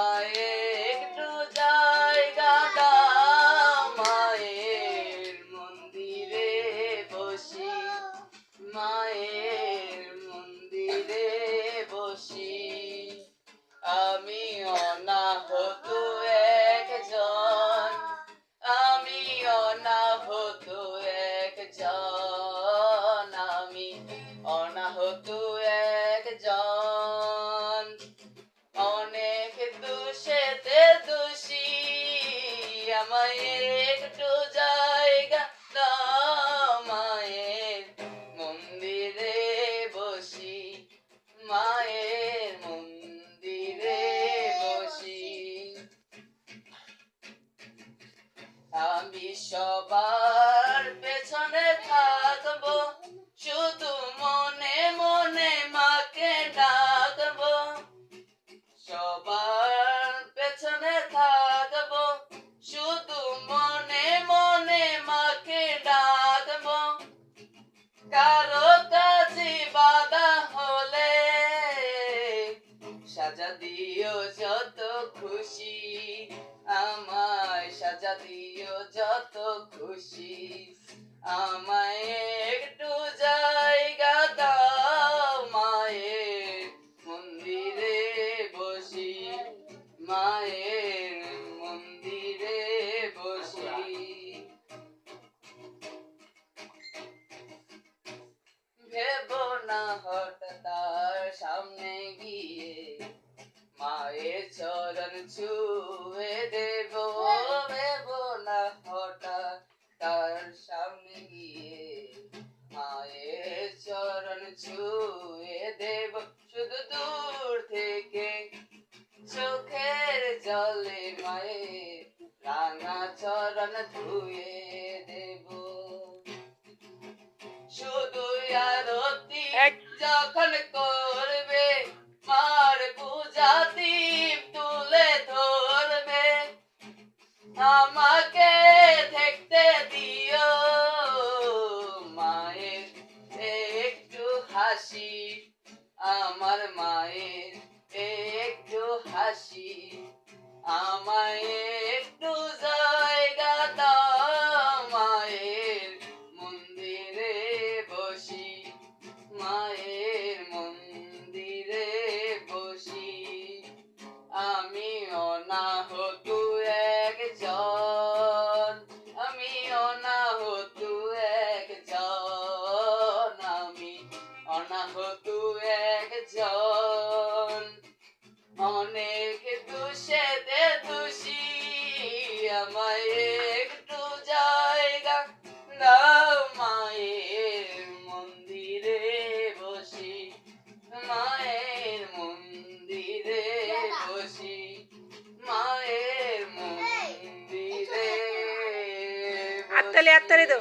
Bye. আমায় একটু জায়গা মায়ের মন্দিরে বসি, মায়ের মন্দিরে বসি। আমি সবার পেছনে থাকব, শুধু মনে কারও কাছে বাধা হলে সাজা দিও যত খুশি, আমায় সাজা দিও যত খুশি, আমায় একটু জায়গা দাও, মায়ের মন্দিরে বসি, মায়ের না তার সামনে গিয়ে মায়ের চরণ ছুঁয়ে দেব ভেব না হঠাৎ তার সামনে গিয়ে মায়ের চরণ ছুঁয়ে দেব। শুধু দূর থেকে চোখের জলে মায়ের রাঙা চরণ ধুয়ে যখন করবে মার পূজা দীপ তুলে ধরবে। আমাকে দেখতে দিও মায়ের একটু হাসি, আমার মায়ের একটু হাসি, আমায় অনাহত একজন আমি অনাহত একজন, আমি অনাহত একজন। অনেক দুষেতে দোষী, আমায় একটু জায়গা দাও। ಆಗ್ತಲೇ ಆಗ್ತಾರೆ ಇದು.